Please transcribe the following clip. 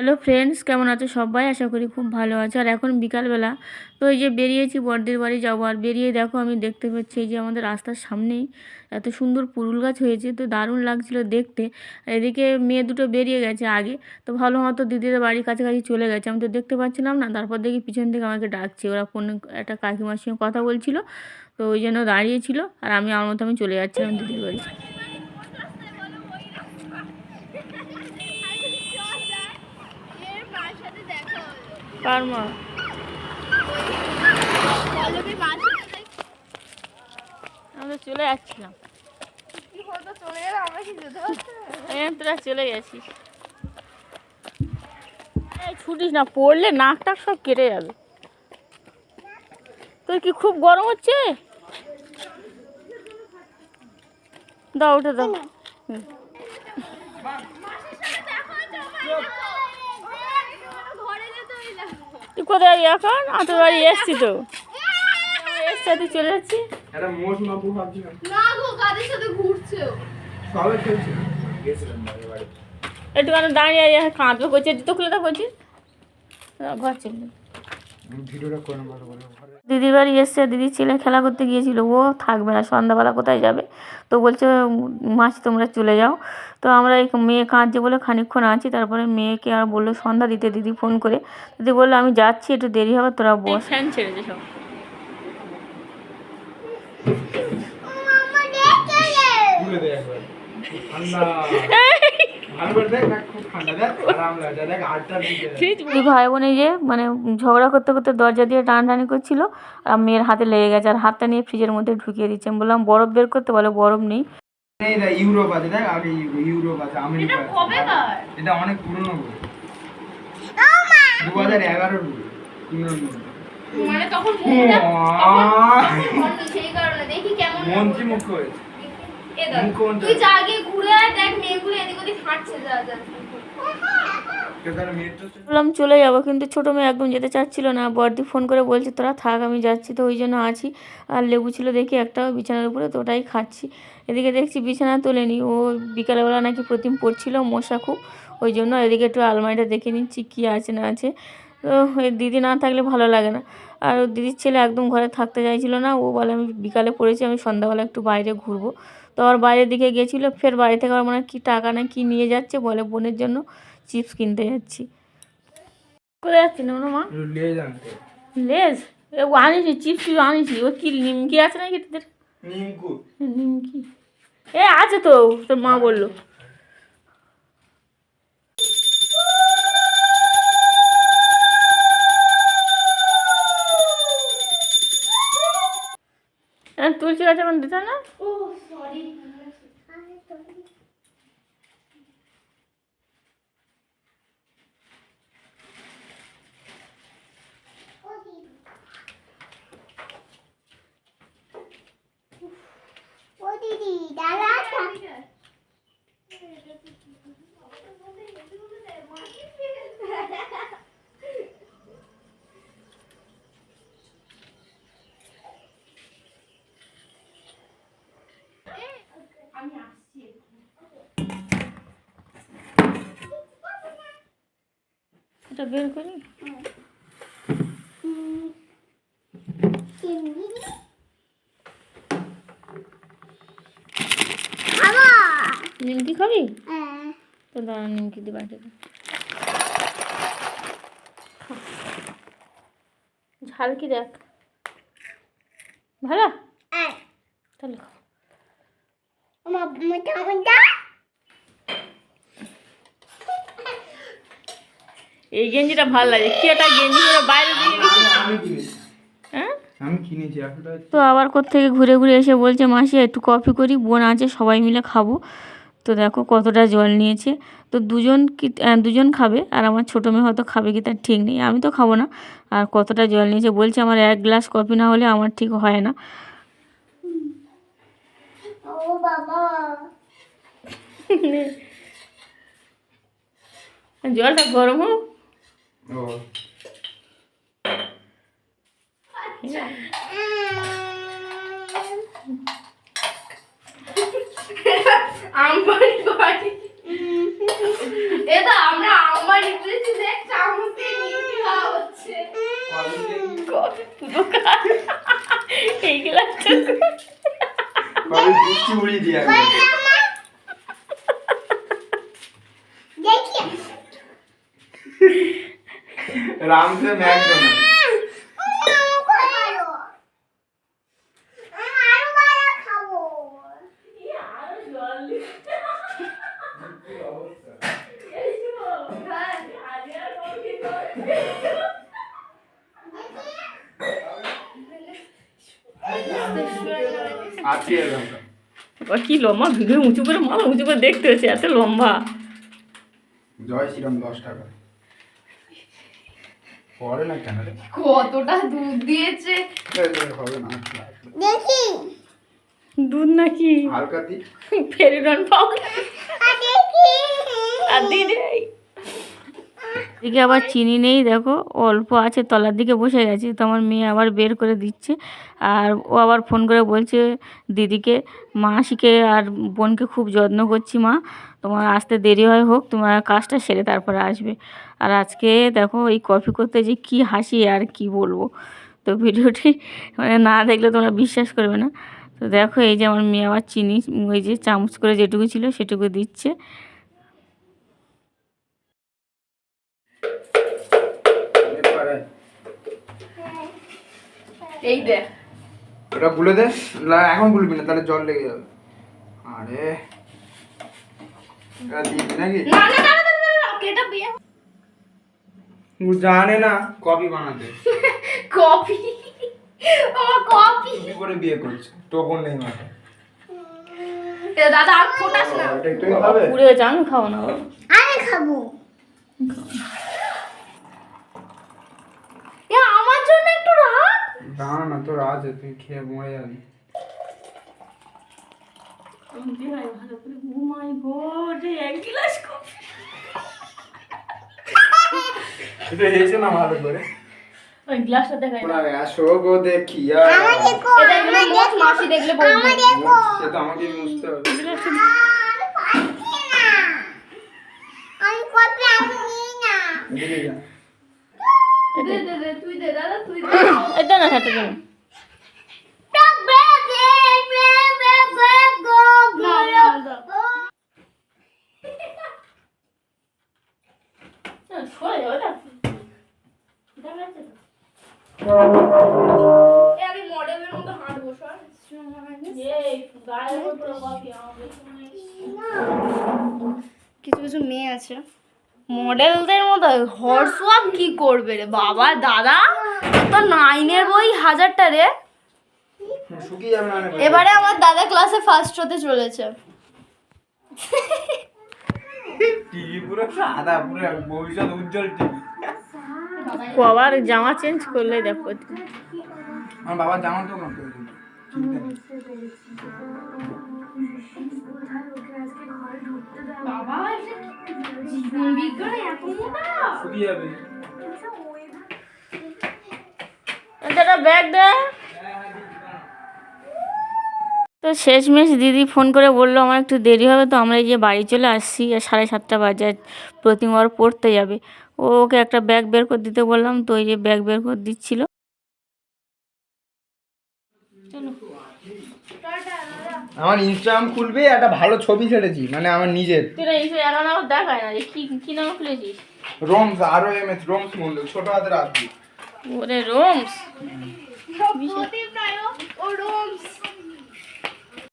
Hello friends কেমন আছো সবাই? আশা করি খুব ভালো আছো। আর এখন বিকালবেলা, তো এই যে বেরিয়েছি, বড়দের বাড়ি যাব। আর বেরিয়ে দেখো, আমি দেখতে পাচ্ছি এই যে আমাদের রাস্তার সামনেই এত সুন্দর পুরুল গাছ হয়েছে, তো দারুণ লাগছিল দেখতে। এদিকে মেয়ে দুটো বেরিয়ে গেছে আগে, তো ভালো মতো দিদিদের বাড়ির কাছাকাছি চলে গেছে। আমি তো দেখতে পাচ্ছিলাম না, তারপর দেখি পিছন থেকে আমাকে ডাকছে। ওরা ফোন, একটা কাকিমার সঙ্গে কথা বলছিল, তো ওই জন্য দাঁড়িয়েছিল আর আমি আমার মতো আমি চলে যাচ্ছিলাম দিদির বাড়ি এর মার সাথে দেখা হলো কার মা পল্লবীর মার সাথে আমি তো চলে যাচ্ছিলাম। আমরা তোরা চলে গেছিস। ছুটিস না, পড়লে নাক টাক সব কেটে যাবে। তোর কি খুব গরম হচ্ছে? দাও, ওটা দাও। হুম। ঘরে যেতে হইলাম তুই কোথায় এখন? আতো বাড়ি এসছি তো। এসছি চলে যাচ্ছি। একটুখানি দাঁড়িয়ে কাঁদবে করছে জুতো খুলে দাও করছিস ঘর চলে দিদির বাড়ি এসছে দিদির ছেলে খেলা করতে গিয়েছিল ও থাকবে না সন্ধ্যাবেলা কোথায় যাবে? তো বলছে মাছ তোমরা চলে যাও। তো আমরা এই মেয়ে কাঁদছে বলে খানিকক্ষণ আছি তারপরে মেয়েকে আর বলল সন্ধ্যা দিতে দিদি ফোন করে। দিদি বলল আমি যাচ্ছি একটু দেরি হবে তোরা বস। ফ্যান সব। তুলে দুই ভাই বোন এই যে মানে ঝগড়া করতে করতে দরজা দিয়ে টানাটানি করছিল আর মেয়ের হাতে লেগে গেছে আর হাতটা নিয়ে ফ্রিজের মধ্যে ঢুকিয়ে দিচ্ছে। আমি বললাম বরফ বের করতে বলে বরফ নেই। ইউরোপ আছে দেখ আগে ইউরোপ আছে আমেরিকা এটা অনেক পুরনো দু হাজার পুরনো মানে তখন! মন মন্ত্রী মুখ্য হয়েছে। তুই যা গিয়ে ঘুরে আয় দেখ মেয়েগুলো এদিক ওদিক হাঁটছে যা যা। কেউ তাহলে মেট্রো বললাম চলে যাব কিন্তু ছোটো মেয়ে একদম যেতে চাচ্ছিল না। বড়দি ফোন করে বলছে তোরা থাক আমি যাচ্ছি তো ওই জন্য আছি। আর লেবু ছিল দেখি একটা বিছানার উপরে তো ওটাই খাচ্ছি। এদিকে দেখছি বিছানা তোলেনি ও বিকালবেলা নাকি প্রতিম পড়ছিল মশা খুব। ওই জন্য এদিকে একটু আলমারিটা দেখে নিচ্ছি কী আছে না আছে। তো এই দিদি না থাকলে ভালো লাগে না। আর দিদির ছেলে একদম ঘরে থাকতে চাইছিল না ও বলে আমি বিকালে পড়েছি আমি সন্ধ্যাবেলা একটু বাইরে ঘুরবো। তো আবার বাইরের দিকে গেছিল ফের বাড়ি থেকে আবার মানে কী টাকা না কি নিয়ে যাচ্ছে বলে বোনের জন্য চিপস কিনতে যাচ্ছি। কোথায় যাচ্ছি না মা? লেজ এ ও আনিছি চিপস আনিছি ও কি নিমকি আছে নাকি তোদের? নিমকি। এ আছে তো তোর মা বলল। তুলসী গাছ এখন দিতে না? ও সরি ও দিদি দাঁড়া আমি আসছি এটা বের করি। নিমকি খাবি? তো দাঁড়া নিমকি দি। বাটিতে ঝাল কি দেখ? ভালো? তাহলে খা। আমার মোটা মোটা এই গেঞ্জিটা ভালো লাগে। কি একটা গেঞ্জি করে বাইরে দিয়ে আমি আমি কিনেছি। হ্যাঁ? আমি কিনেছি আসলে তো আবার কোত্থেকে ঘুরে ঘুরে এসে বলছে মাসি একটু কফি করি বোন আছে সবাই মিলে খাব। তো দেখো কতটা জল নিয়েছে। তো দুজন কি দুজন খাবে আর আমার ছোটো মেয়ে হয়তো খাবে কি তার ঠিক নেই। আমি তো খাব না। আর কতটা জল নিয়েছে বলছে আমার এক গ্লাস কফি না হলে আমার ঠিক হয় না। ও বাবা। জলটা গরম হোক। ও আমবাড়ি বাড়ি। এটা আমরা আমার ইংরেজি দেখ চামচ নিয়ে খাওয়া হচ্ছে। পুরো এই গ্লাসটা কবে বৃষ্টি উড়িয়ে দিয়ে একবার। দেখি রামসে ম্যাকডোনাল্ড কি লম্বা ভিডিও উঁচু করে মাথা উঁচু করে দেখতে হচ্ছে এত লম্বা। জয় শ্রীরাম দশ টাকা। পরে না কেন কতটা দুধ দিয়েছে? হবে না। দেখি। দুধ নাকি? হালকা দি। ফেরিডন পাউডার। আর এদিকে আবার চিনি নেই দেখো অল্প আছে তলার দিকে বসে গেছে তো আমার মেয়ে আবার বের করে দিচ্ছে। আর ও আবার ফোন করে বলছে দিদিকে মাসিকে আর বোনকে খুব যত্ন করছি মা। তোমার আসতে দেরি হয় হোক তোমার কাজটা সেরে তারপরে আসবে। আর আজকে দেখো এই কফি করতে যে কি হাসি আর কি বলব। তো ভিডিওটি মানে না দেখলে তোমরা বিশ্বাস করবে না। তো দেখো এই যে আমার মেয়ে আবার চিনি ওই যে চামচ করে যেটুকু ছিল সেটুকু দিচ্ছে। এই ওটা গুলে দে এখন গুলবি না তাহলে জল লেগে যাবে। আরে। না না না না না, না কেটা বিয়ে ও জানে না। কপি বানাতে। কফি আমার কফি কি করে বিয়ে করছে টোকন নেই দাদা আর ফোটাস না। হবে পুড়ে গেছে না আমি খাব। এ আমার জন্য একটু রাখ। দাঁড়া না তোর আছে তুই খেয়ে মরে যাবি। এটা হয়েছে না ভালো করে? ওই গ্লাসটা দেখাই ওরা আসো গো দেখি আর। দেখো এটা এগুলো মাসি দেখলে বলবে। সে তো আমাকে বুঝতে হবে। আমি পাচ্ছি আমি নিই না। দে দে দে তুই দে দাদা তুই দে। এটা না হাতে দেন টক বে বে বে বে বে গো না না না এ আমি মডেলের মতো হাঁটবো সর কিছু কিছু মেয়ে আছে মডেলদের মতো হর্স ওয়াক কি করবে রে বাবা দাদা? তো নাইনের বই হাজারটা রে। শুকিয়ে যাবে না অনেক। এবারে আমার দাদা ক্লাসে ফার্স্ট হতে চলেছে। টিভি পুরো সাদা পুরো ভবিষ্যৎ উজ্জ্বল টিভি। কবার জামা চেঞ্জ করলে দেখো। আমার বাবার জামা তো নেই। বাবা জীবন বিজ্ঞান এত মোটা? যাবে। ব্যাগ দে। তো শেষমেশ দিদি ফোন করে বলল আমার একটু দেরি হবে তো আমরা এই যে বাড়ি চলে আসছি আর সাড়ে সাতটা বাজে আর প্রতিমার পড়তে যাবে। ও ওকে একটা ব্যাগ বের করে দিতে বললাম তো ওই যে ব্যাগ বের করে দিচ্ছিল। আমার ইনস্টাগ্রাম খুলবে একটা ভালো ছবি ছেড়েছি মানে আমার নিজের। দেখায় না যে কি কি নাম খুলেছিস? রোমস আরও এম এস রোমস মন্ডল ছোট হাতের আসবি ওরে রোমস? প্রদীপ